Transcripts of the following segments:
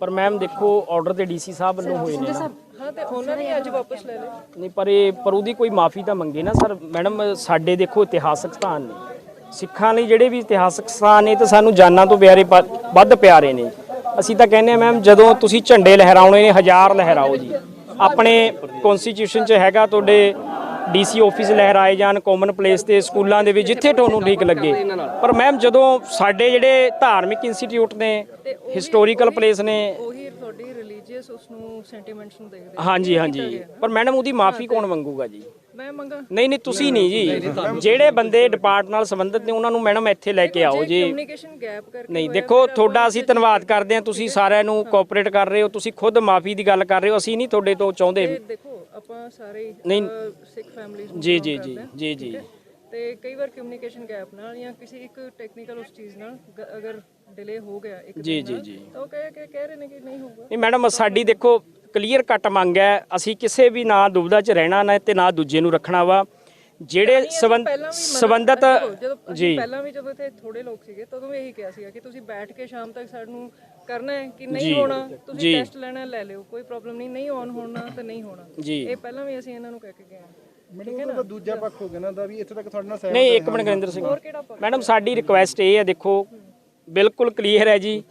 ਪਰ ਮੈਮ ਦੇਖੋ ਆਰਡਰ ਤੇ ਡੀਸੀ ਸਾਹਿਬ ਵੱਲੋਂ ਹੋਏ ਨੇ ਨਾ। ਹਾਂ ਤੇ ਉਹਨਾਂ ਨੇ ਅੱਜ ਵਾਪਸ ਲੈ ਲਏ। ਨਹੀਂ ਪਰ ਇਹ ਪਰ ਉਹਦੀ ਕੋਈ ਮਾਫੀ ਤਾਂ ਮੰਗੇ ਨਾ ਸਰ। ਮੈਡਮ ਸਾਡੇ ਦੇਖੋ ਇਤਿਹਾਸਕ ਸਥਾਨ ਨੇ। ਸਿੱਖਾਂ ਲਈ ਜਿਹੜੇ ਵੀ ਇਤਿਹਾਸਕ ਸਥਾਨ ਨੇ ਤਾਂ ਸਾਨੂੰ ਜਾਨਾਂ ਤੋਂ ਪਿਆਰੇ ਵੱਧ ਪਿਆਰੇ ਨੇ। ਅਸੀਂ ਤਾਂ ਕਹਿੰਦੇ ਆ ਮੈਮ ਜਦੋਂ ਤੁਸੀਂ ਝੰਡੇ ਲਹਿਰਾਉਣੇ ਨੇ ਹਜ਼ਾਰ ਲਹਿਰਾਓ ਜੀ। ਆਪਣੇ ਕਨਸਟੀਟਿਊਸ਼ਨ 'ਚ ਹੈਗਾ ਤੁਹਾਡੇ ਡੀਸੀ ਆਫਿਸ ਲਹਿਰਾਏ ਜਾਣ ਕਾਮਨ ਪਲੇਸ ਤੇ ਸਕੂਲਾਂ ਦੇ ਵਿੱਚ ਜਿੱਥੇ ਤੁਹਾਨੂੰ ਠੀਕ ਲੱਗੇ। ਪਰ ਮੈਮ ਜਦੋਂ ਸਾਡੇ ਜਿਹੜੇ ਧਾਰਮਿਕ ਇੰਸਟੀਚਿਊਟ ਨੇ ਹਿਸਟੋਰੀਕਲ ਪਲੇਸ ਨੇ ਉਹੀ ਤੁਹਾਡੀ ਰਿਲੀਜੀਅਸ ਉਸ ਨੂੰ ਸੈਂਟੀਮੈਂਟਸ ਨੂੰ ਦੇਖਦੇ ਹਾਂਜੀ ਹਾਂਜੀ। ਪਰ ਮੈਡਮ ਉਹਦੀ ਮਾਫੀ ਕੌਣ ਮੰਗੂਗਾ ਜੀ? ਮੈਂ ਮੰਗਾ। ਨਹੀਂ ਨਹੀਂ ਤੁਸੀਂ ਨਹੀਂ ਜੀ। ਜਿਹੜੇ ਬੰਦੇ ਡਿਪਾਰਟ ਨਾਲ ਸੰਬੰਧਿਤ ਨੇ ਉਹਨਾਂ ਨੂੰ ਮੈਡਮ ਇੱਥੇ ਲੈ ਕੇ ਆਓ ਜੀ ਕਮਿਊਨੀਕੇਸ਼ਨ ਗੈਪ ਕਰਕੇ ਨਹੀਂ ਦੇਖੋ ਤੁਹਾਡਾ ਅਸੀਂ ਧੰਨਵਾਦ ਕਰਦੇ ਹਾਂ ਤੁਸੀਂ ਸਾਰਿਆਂ ਨੂੰ ਕੋਆਪਰੇਟ ਕਰ ਰਹੇ ਹੋ ਤੁਸੀਂ ਖੁਦ ਮਾਫੀ ਦੀ ਗੱਲ ਕਰ ਰਹੇ ਹੋ ਅਸੀਂ ਨਹੀਂ ਤੁਹਾਡੇ ਤੋਂ ਚਾਹੁੰਦੇ। ਦੇਖੋ ਆਪਾਂ ਸਾਰੇ ਨਹੀਂ। ਸਿੱਖ ਫੈਮਿਲੀਜ਼ ਜੀ ਜੀ ਜੀ ਜੀ ਜੀ। ਤੇ ਕਈ ਵਾਰ ਕਮਿਊਨੀਕੇਸ਼ਨ ਗੈਪ ਨਾਲ ਜਾਂ ਕਿਸੇ ਇੱਕ ਟੈਕਨੀਕਲ ਉਸ ਚੀਜ਼ ਨਾਲ ਅਗਰ ਡਿਲੇ ਹੋ ਗਿਆ ਇੱਕ ਜੀ ਜੀ ਜੀ। ਤਾਂ ਉਹ ਕਹਿ ਕੇ ਕਹਿ ਰਹੇ ਨੇ ਕਿ ਨਹੀਂ ਹੋਊਗਾ। ਨਹੀਂ ਮੈਡਮ ਸਾਡੀ ਦੇਖੋ ਕਲੀਅਰ ਕੱਟ ਮੰਗ ਹੈ ਅਸੀਂ ਕਿਸੇ ਵੀ ਨਾ ਦੁਬਿਧਾ 'ਚ ਰਹਿਣਾ ਨਾ ਤੇ ਨਾ ਦੂਜੇ ਨੂੰ ਰੱਖਣਾ ਵਾ। ਜਿਹੜੇ ਸੰਬੰਧਤ ਜੀ। ਪਹਿਲਾਂ ਵੀ ਜਦੋਂ ਇੱਥੇ ਥੋੜੇ ਲੋਕ ਸੀਗੇ ਤਦੋਂ ਵੀ ਇਹੀ ਕਿਹਾ ਸੀਗਾ ਕਿ ਤੁਸੀਂ ਬੈਠ ਕੇ ਸ਼ਾਮ ਤੱਕ ਸਾਨੂੰ ਕਰਨਾ ਹੈ ਕਿ ਨਹੀਂ ਹੋਣਾ ਤੁਸੀਂ ਟੈਸਟ ਲੈਣਾ ਲੈ ਲਿਓ ਕੋਈ ਪ੍ਰੋਬਲਮ ਨਹੀਂ ਨਹੀਂ ਔਨ ਹੋਣਾ ਤੇ ਨਹੀਂ ਹੋਣਾ। ਇਹ ਪਹਿਲਾਂ ਵੀ ਅਸੀਂ ਇਹਨਾਂ ਨੂੰ ਕਹਿ ਕੇ ਗਏ ਹਾਂ। ਮੈਨੂੰ ਉਹਦਾ ਦੂਜਾ ਪੱਖ ਹੋ ਗਿਆ ਨਾ ਦਾ ਵੀ ਇੱਥੇ ਤੱਕ ਤੁਹਾਡੇ ਨਾਲ ਸਹਿਮਤ ਨਹੀਂ ਇੱਕ ਮਿੰਟ ਗੁਰਿੰਦਰ ਸਿੰਘ? ਮੈਡਮ ਸਾਡੀ ਰਿਕੁਐਸਟ ਇਹ ਹੈ ਦੇਖੋ ਬਿਲਕੁਲ ਕਲੀਅਰ ਹੈ ਜੀ।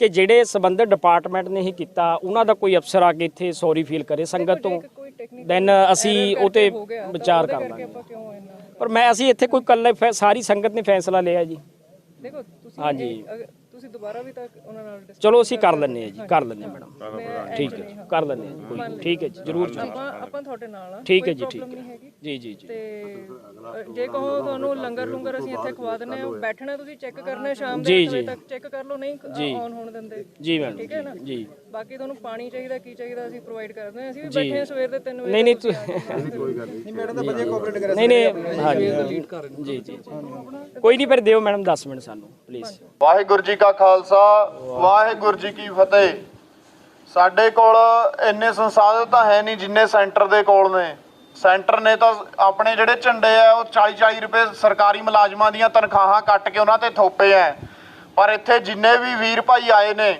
ਕਿ ਜਿਹੜੇ ਸੰਬੰਧਿਤ ਡਿਪਾਰਟਮੈਂਟ ਨੇ ਹੀ ਕੀਤਾ ਉਹਨਾਂ ਦਾ ਕੋਈ ਅਫਸਰ ਆ ਕੇ ਇੱਥੇ ਸੌਰੀ ਫੀਲ ਕਰੇ ਸੰਗਤ ਤੋਂ ਦੈਨ ਅਸੀਂ ਉਹ ਤੇ ਵਿਚਾਰ ਕਰ ਲਾਂਗੇ। ਪਰ ਮੈਂ ਅਸੀਂ ਇੱਥੇ ਕੋਈ ਕੱਲੇ ਸਾਰੀ ਸੰਗਤ ਨੇ ਫੈਸਲਾ ਲਿਆ ਜੀ। ਦੇਖੋ ਤੁਸੀਂ ਹਾਂਜੀ। ਤੁਸੀਂ ਦੁਬਾਰਾ ਵੀ ਤਾਂ ਉਹਨਾਂ ਨਾਲ discuss ਚਲੋ ਅਸੀਂ ਕਰ ਲੈਂਦੇ ਹਾਂ ਜੀ ਕਰ ਲੈਂਦੇ ਹਾਂ ਮੈਡਮ। ਠੀਕ ਹੈ ਜੀ ਕਰ ਲੈਂਦੇ ਜੀ, ਕੋਈ ਨਹੀਂ। ਠੀਕ ਹੈ ਜੀ ਜਰੂਰ ਜੀ ਆਪਾਂ ਆਪਾਂ ਤੁਹਾਡੇ ਨਾਲ ਆ। ਠੀਕ ਹੈ ਕੋਈ ਜੀ ਠੀਕ ਹੈ। ਨਹੀਂ ਹੈਗੀ। ਜੀ ਜੀ ਜੀ। ਤੇ ਅ, ਜੇ ਕਹੋ ਤੁਹਾਨੂੰ ਲੰਗਰ ਲੰਗਰ ਅਸੀਂ ਇੱਥੇ ਖਵਾ ਦਿੰਨੇ ਆ ਬੈਠਣਾ ਤੁਸੀਂ ਚੈੱਕ ਕਰਨਾ ਸ਼ਾਮ ਦੇ ਜੀ, ਅੱਠ ਵਜੇ ਜੀ। ਤੱਕ ਚੈੱਕ ਕਰ ਲਓ ਨਹੀਂ ਔਨ ਹੋਣ ਦਿੰਦੇ। ਜੀ ਮੈਡਮ ਠੀਕ ਹੈ ਨਾ? ਜੀ। ਬਾਕੀ ਤੁਹਾਨੂੰ ਪਾਣੀ ਚਾਹੀਦਾ ਕੀ ਚਾਹੀਦਾ ਅਸੀਂ ਪ੍ਰੋਵਾਈਡ ਕਰਦੇ ਹਾਂ। ਅਸੀਂ ਵੀ ਬੈਠੇ ਹਾਂ ਸਵੇਰ ਦੇ 3 ਵਜੇ ਨਹੀਂ ਨਹੀਂ ਤੂੰ ਨਹੀਂ ਮੈਡਮ ਤਾਂ ਵਧੀਆ ਕੋਆਪਰੇਟ ਕਰਿਆ ਨਹੀਂ ਨਹੀਂ ਹਾਂਜੀ। ਜੀ ਜੀ ਜੀ। ਕੋਈ ਨਹੀਂ ਪਰ ਦਿਓ ਮੈਡਮ 10 ਮਿੰਟ ਸਾਨੂੰ ਪਲੀਜ਼ ਵਾਹਿਗੁਰੂ ਜੀ ਕਾ ਖਾਲਸਾ ਵਾਹਿਗੁਰੂ ਜੀ ਕੀ ਫਤਿਹ। ਸਾਡੇ ਕੋਲ ਇੰਨੇ ਸੰਸਾਧਨ ਤਾਂ ਹੈ ਨਹੀਂ ਜਿੰਨੇ ਸੈਂਟਰ ਦੇ ਕੋਲ ਨੇ। ਸੈਂਟਰ ਨੇ ਤਾਂ ਆਪਣੇ ਜਿਹੜੇ ਝੰਡੇ ਆ ਉਹ 40 40 ਰੁਪਏ ਸਰਕਾਰੀ ਮੁਲਾਜ਼ਮਾਂ ਦੀਆਂ ਤਨਖਾਹਾਂ ਕੱਟ ਕੇ ਉਹਨਾਂ ਤੇ ਥੋਪੇ ਆ ਪਰ ਇੱਥੇ ਜਿੰਨੇ ਵੀ ਵੀਰ ਭਾਈ ਆਏ ਨੇ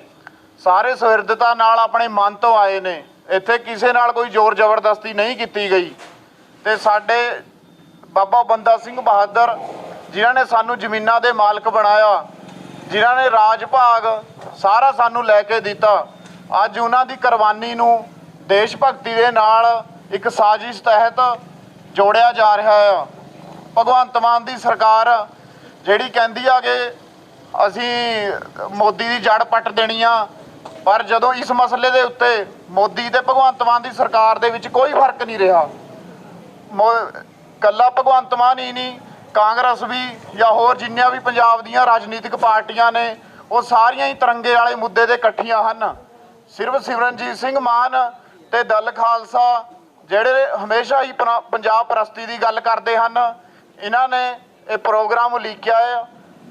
ਸਾਰੇ ਸੁਹਿਰਦਤਾ ਨਾਲ ਆਪਣੇ ਮਨ ਤੋਂ ਆਏ ਨੇ। ਇੱਥੇ ਕਿਸੇ ਨਾਲ ਕੋਈ ਜ਼ੋਰ ਜ਼ਬਰਦਸਤੀ ਨਹੀਂ ਕੀਤੀ ਗਈ। ਤੇ ਸਾਡੇ ਬਾਬਾ ਬੰਦਾ ਸਿੰਘ ਬਹਾਦਰ, ਜਿਨ੍ਹਾਂ ਨੇ ਸਾਨੂੰ ਜ਼ਮੀਨਾਂ ਦੇ ਮਾਲਕ ਬਣਾਇਆ, ਜਿਨ੍ਹਾਂ ਨੇ ਰਾਜ ਭਾਗ ਸਾਰਾ ਸਾਨੂੰ ਲੈ ਕੇ ਦਿੱਤਾ, ਅੱਜ ਉਹਨਾਂ ਦੀ ਕੁਰਬਾਨੀ ਨੂੰ ਦੇਸ਼ ਭਗਤੀ ਦੇ ਨਾਲ ਇੱਕ ਸਾਜ਼ਿਸ਼ ਤਹਿਤ ਜੋੜਿਆ ਜਾ ਰਿਹਾ ਹੈ ਭਗਵੰਤ ਮਾਨ ਦੀ ਸਰਕਾਰ ਜਿਹੜੀ ਕਹਿੰਦੀ ਆ ਕਿ ਅਸੀਂ ਮੋਦੀ ਦੀ ਜੜ ਪੱਟ ਦੇਣੀ ਆ ਪਰ ਜਦੋਂ ਇਸ ਮਸਲੇ ਦੇ ਉੱਤੇ ਮੋਦੀ ਤੇ ਭਗਵੰਤ ਮਾਨ ਦੀ ਸਰਕਾਰ ਦੇ ਵਿੱਚ ਕੋਈ ਫ਼ਰਕ ਨਹੀਂ ਰਿਹਾ, ਮੋ- ਕੱਲਾ ਭਗਵੰਤ ਮਾਨ ਹੀ ਨਹੀਂ, ਕਾਂਗਰਸ ਵੀ ਜਾਂ ਹੋਰ ਜਿੰਨੀਆਂ ਵੀ ਪੰਜਾਬ ਦੀਆਂ ਰਾਜਨੀਤਿਕ ਪਾਰਟੀਆਂ ਨੇ, ਉਹ ਸਾਰੀਆਂ ਹੀ ਤਿਰੰਗੇ ਵਾਲੇ ਮੁੱਦੇ ਤੇ ਇਕੱਠੀਆਂ ਹਨ। ਸਿਰਫ ਸਿਮਰਨਜੀਤ ਸਿੰਘ ਮਾਨ ਤੇ ਦਲ ਖਾਲਸਾ, ਜਿਹੜੇ ਹਮੇਸ਼ਾ ਹੀ ਪੰਜਾਬ ਪ੍ਰਸਤੀ ਦੀ ਗੱਲ ਕਰਦੇ ਹਨ, ਇਹਨਾਂ ਨੇ ਇਹ ਪ੍ਰੋਗਰਾਮ ਉਲੀਕਿਆ ਹੈ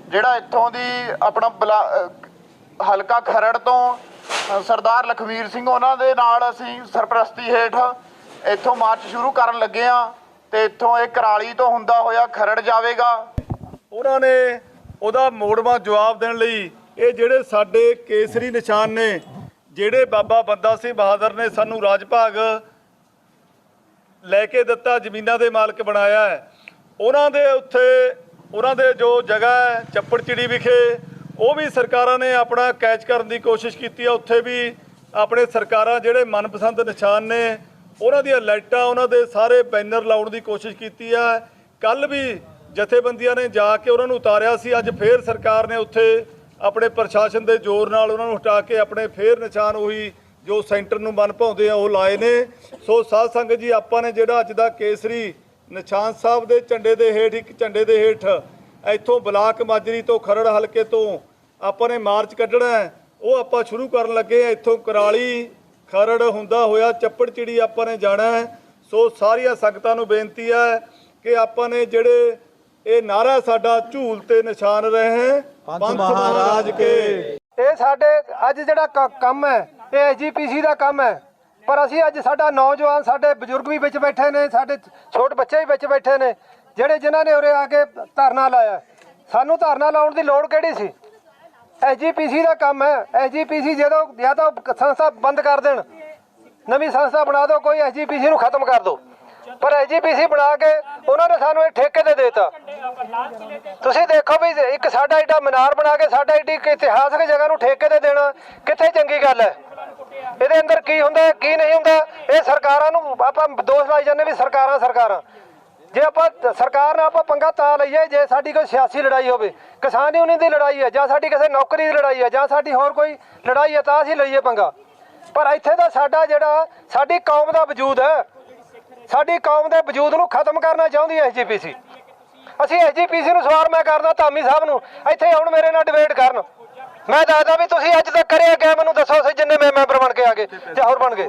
ਜਿਹੜਾ ਇੱਥੋਂ ਦੀ ਆਪਣਾ ਬਲਾ- ਹਲਕਾ ਖਰੜ ਤੋਂ ਸਰਦਾਰ ਲਖਵੀਰ ਸਿੰਘ ਉਹਨਾਂ ਦੇ ਨਾਲ ਅਸੀਂ ਸਰਪ੍ਰਸਤੀ ਹੇਠ ਇੱਥੋਂ ਮਾਰਚ ਸ਼ੁਰੂ ਕਰਨ ਲੱਗੇ ਆ ਤੇ ਇੱਥੋਂ ਇਹ ਕਰਾਲੀ ਤੋਂ ਹੁੰਦਾ ਹੋਇਆ ਖਰੜ ਜਾਵੇਗਾ। ਉਹਨਾਂ ਨੇ ਉਹਦਾ ਮੋੜਵਾ ਜਵਾਬ ਦੇਣ ਲਈ ਇਹ ਜਿਹੜੇ ਸਾਡੇ ਕੇਸਰੀ ਨਿਸ਼ਾਨ ਨੇ, ਜਿਹੜੇ ਬਾਬਾ ਬੰਦਾ ਸਿੰਘ ਬਹਾਦਰ ਨੇ ਸਾਨੂੰ ਰਾਜ ਭਾਗ ਲੈ ਕੇ ਦਿੱਤਾ, ਜ਼ਮੀਨਾਂ ਦੇ ਮਾਲਕ ਬਣਾਇਆ ਹੈ। ਉਹਨਾਂ ਦੇ ਉੱਥੇ, ਉਹਨਾਂ ਦੇ ਜੋ ਜਗ੍ਹਾ ਹੈ, ਚੱਪੜਚਿੜੀ ਵਿਖੇ ਉਹ ਵੀ ਸਰਕਾਰਾਂ ਨੇ ਆਪਣਾ ਕੈਚ ਕਰਨ ਦੀ ਕੋਸ਼ਿਸ਼ ਕੀਤੀ ਆ। ਉੱਥੇ ਵੀ ਆਪਣੇ ਸਰਕਾਰਾਂ ਜਿਹੜੇ ਮਨਪਸੰਦ ਨਿਸ਼ਾਨ ਨੇ, ਉਹਨਾਂ ਦੀਆਂ ਲਾਈਟਾਂ, ਉਹਨਾਂ ਦੇ ਸਾਰੇ ਬੈਨਰ ਲਾਉਣ ਦੀ ਕੋਸ਼ਿਸ਼ ਕੀਤੀ ਹੈ ਕੱਲ ਵੀ ਜਥੇਬੰਦੀਆਂ ਨੇ ਜਾ ਕੇ ਉਹਨਾਂ ਨੂੰ ਉਤਾਰਿਆ ਸੀ। ਅੱਜ ਫੇਰ ਸਰਕਾਰ ਨੇ ਉੱਥੇ ਆਪਣੇ ਪ੍ਰਸ਼ਾਸਨ ਦੇ ਜ਼ੋਰ ਨਾਲ ਉਹਨਾਂ ਨੂੰ ਹਟਾ ਕੇ ਆਪਣੇ ਫੇਰ ਨਿਸ਼ਾਨ ਉਹੀ ਜੋ ਸੈਂਟਰ ਨੂੰ ਮਨ ਭਾਉਂਦੇ ਆ, ਉਹ ਲਾਏ ਨੇ। ਸੋ ਸਾਧ ਸੰਗਤ ਜੀ, ਆਪਾਂ ਨੇ ਜਿਹੜਾ ਅੱਜ ਦਾ ਕੇਸਰੀ ਨਿਸ਼ਾਨ ਸਾਹਿਬ ਦੇ ਝੰਡੇ ਦੇ ਹੇਠ, ਇੱਕ ਝੰਡੇ ਦੇ ਹੇਠ ਇੱਥੋਂ ਬਲਾਕ ਮਾਜਰੀ ਤੋਂ ਖਰੜ ਹਲਕੇ ਤੋਂ ਆਪਾਂ ਨੇ ਮਾਰਚ ਕੱਢਣਾ ਉਹ ਆਪਾਂ ਸ਼ੁਰੂ ਕਰਨ ਲੱਗੇ ਆ ਇੱਥੋਂ ਕਰਾਲੀ ਖਰੜ ਹੁੰਦਾ ਹੋਇਆ ਚੱਪੜਚਿੜੀ ਆਪਾਂ ਨੇ ਜਾਣਾ ਸੋ ਸਾਰੀਆਂ ਸੰਗਤਾਂ ਨੂੰ ਬੇਨਤੀ ਹੈ ਕਿ ਆਪਾਂ ਨੇ ਜਿਹੜੇ ਇਹ ਨਾਰਾ ਸਾਡਾ ਝੂਲ ਤੇ ਨਿਸ਼ਾਨ ਰਹੇ ਪੰਥ ਮਹਾਰਾਜ ਕੇ। ਇਹ ਸਾਡੇ ਅੱਜ ਜਿਹੜਾ ਕੰਮ ਹੈ ਇਹ ਐਜੀਪੀਸੀ ਦਾ ਕੰਮ ਹੈ। ਪਰ ਅਸੀਂ ਅੱਜ ਸਾਡਾ ਨੌਜਵਾਨ ਸਾਡੇ ਬਜ਼ੁਰਗ ਵੀ ਵਿੱਚ ਬੈਠੇ ਨੇ ਸਾਡੇ ਛੋਟੇ ਬੱਚੇ ਵੀ ਵਿੱਚ ਬੈਠੇ ਨੇ। ਜਿਹੜੇ ਜਿਨ੍ਹਾਂ ਨੇ ਉਰੇ ਆ ਕੇ ਧਰਨਾ ਲਾਇਆ, ਸਾਨੂੰ ਧਰਨਾ ਲਾਉਣ ਦੀ ਲੋੜ ਕਿਹੜੀ ਸੀ? ਐਸਜੀਪੀਸੀ ਦਾ ਕੰਮ ਹੈ। ਐਸਜੀਪੀਸੀ ਜਦੋਂ ਜਾਂ ਤਾਂ ਸੰਸਥਾ ਬੰਦ ਕਰ ਦੇਣ, ਨਵੀਂ ਸੰਸਥਾ ਬਣਾ ਦਿਓ, ਕੋਈ ਐਸਜੀਪੀਸੀ ਨੂੰ ਖਤਮ ਕਰ ਦਿਓ। ਪਰ ਐਸਜੀਪੀਸੀ ਬਣਾ ਕੇ ਉਹਨਾਂ ਨੇ ਸਾਨੂੰ ਇਹ ਠੇਕੇ ਤੇ ਦੇਤਾ। ਤੁਸੀਂ ਦੇਖੋ ਵੀ ਇੱਕ ਸਾਡਾ ਏਡਾ ਮਨਾਰ ਬਣਾ ਕੇ ਸਾਡਾ ਏਡੀ ਇਤਿਹਾਸਕ ਜਗ੍ਹਾ ਨੂੰ ਠੇਕੇ ਤੇ ਦੇਣਾ, ਕਿੱਥੇ ਚੰਗੀ ਗੱਲ ਹੈ? ਇਹਦੇ ਅੰਦਰ ਕੀ ਹੁੰਦਾ, ਕੀ ਨਹੀਂ ਹੁੰਦਾ? ਇਹ ਸਰਕਾਰਾਂ ਨੂੰ ਆਪਾਂ ਦੋਸ਼ ਲਾਈ ਜਾਂਦੇ ਵੀ ਸਰਕਾਰਾਂ ਸਰਕਾਰਾਂ। ਜੇ ਆਪਾਂ ਸਰਕਾਰ ਨਾਲ ਆਪਾਂ ਪੰਗਾ ਤਾਂ ਲਈਏ ਜੇ ਸਾਡੀ ਕੋਈ ਸਿਆਸੀ ਲੜਾਈ ਹੋਵੇ ਕਿਸਾਨ ਯੂਨੀਅਨ ਦੀ ਲੜਾਈ ਹੈ ਜਾਂ ਸਾਡੀ ਕਿਸੇ ਨੌਕਰੀ ਦੀ ਲੜਾਈ ਹੈ ਜਾਂ ਸਾਡੀ ਹੋਰ ਕੋਈ ਲੜਾਈ ਹੈ ਤਾਂ ਅਸੀਂ ਲਈਏ ਪੰਗਾ। ਪਰ ਇੱਥੇ ਤਾਂ ਸਾਡਾ ਜਿਹੜਾ ਸਾਡੀ ਕੌਮ ਦਾ ਵਜੂਦ ਹੈ। ਸਾਡੀ ਕੌਮ ਦੇ ਵਜੂਦ ਨੂੰ ਖਤਮ ਕਰਨਾ ਚਾਹੁੰਦੀ ਹੈ ਐਸਜੀਪੀਸੀ ਅਸੀਂ ਐਸਜੀਪੀਸੀ ਨੂੰ ਸਵਾਲ ਮੈਂ ਕਰਦਾ ਧਾਮੀ ਸਾਹਿਬ ਨੂੰ ਇੱਥੇ ਹੁਣ ਮੇਰੇ ਨਾਲ ਡਿਬੇਟ ਕਰਨ। ਮੈਂ ਦੱਸਦਾ ਵੀ ਤੁਸੀਂ ਅੱਜ ਤੱਕ ਕਰਿਆ ਕਿ ਮੈਨੂੰ ਦੱਸੋ ਅਸੀਂ ਜਿੰਨੇ ਮੈਂ ਮੈਂਬਰ ਬਣ ਕੇ ਆ ਗਏ ਜਾਂ ਹੋਰ ਬਣ ਗਏ।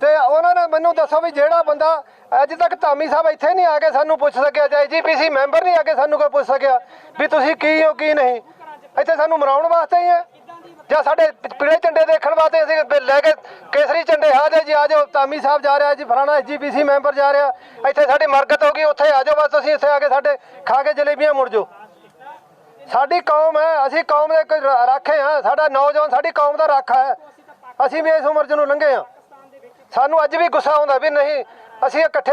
ਤੇ ਉਹਨਾਂ ਨੇ ਮੈਨੂੰ ਦੱਸੋ ਵੀ ਜਿਹੜਾ ਬੰਦਾ ਅੱਜ ਤੱਕ ਧਾਮੀ ਸਾਹਿਬ ਇੱਥੇ ਨਹੀਂ ਆ ਕੇ ਸਾਨੂੰ ਪੁੱਛ ਸਕਿਆ ਜਾਂ ਐਜੀਪੀਸੀ ਮੈਂਬਰ ਨਹੀਂ ਆ ਕੇ ਸਾਨੂੰ ਕੋਈ ਪੁੱਛ ਸਕਿਆ ਵੀ ਤੁਸੀਂ ਕੀ ਹੋ, ਕੀ ਨਹੀਂ। ਇੱਥੇ ਸਾਨੂੰ ਮਰਾਉਣ ਵਾਸਤੇ ਹੀ ਹੈ ਜਾਂ ਸਾਡੇ ਪੀਲੇ ਝੰਡੇ ਦੇਖਣ ਵਾਸਤੇ ਅਸੀਂ ਲੈ ਕੇ ਕੇਸਰੀ ਝੰਡੇ ਆ ਜਾਓ ਜੀ, ਆ ਜਾਓ। ਧਾਮੀ ਸਾਹਿਬ ਜਾ ਰਿਹਾ ਜੀ, ਫਲਾਣਾ ਐਜੀਪੀਸੀ ਮੈਂਬਰ ਜਾ ਰਿਹਾ। ਇੱਥੇ ਸਾਡੀ ਮਰਗਤ ਹੋ ਗਈ, ਉੱਥੇ ਆ ਜਾਓ ਬਸ, ਤੁਸੀਂ ਇੱਥੇ ਆ ਕੇ ਸਾਡੇ ਖਾ ਕੇ ਜਲੇਬੀਆਂ ਮੁੜ ਜਾਓ। ਸਾਡੀ ਕੌਮ ਹੈ, ਅਸੀਂ ਕੌਮ ਦੇ ਕੋਈ ਰਾਖੇ ਹਾਂ। ਸਾਡਾ ਨੌਜਵਾਨ, ਸਾਡੀ ਕੌਮ ਦਾ ਰਾਖਾ ਹੈ। ਅਸੀਂ ਵੀ ਇਸ ਉਮਰ ਚ ਨੂੰ ਲੰਘੇ ਹਾਂ। ਸਾਨੂੰ ਅੱਜ ਵੀ ਗੁੱਸਾ ਆਉਂਦਾ ਵੀ ਨਹੀਂ ਅਸੀਂ ਇਕੱਠੇ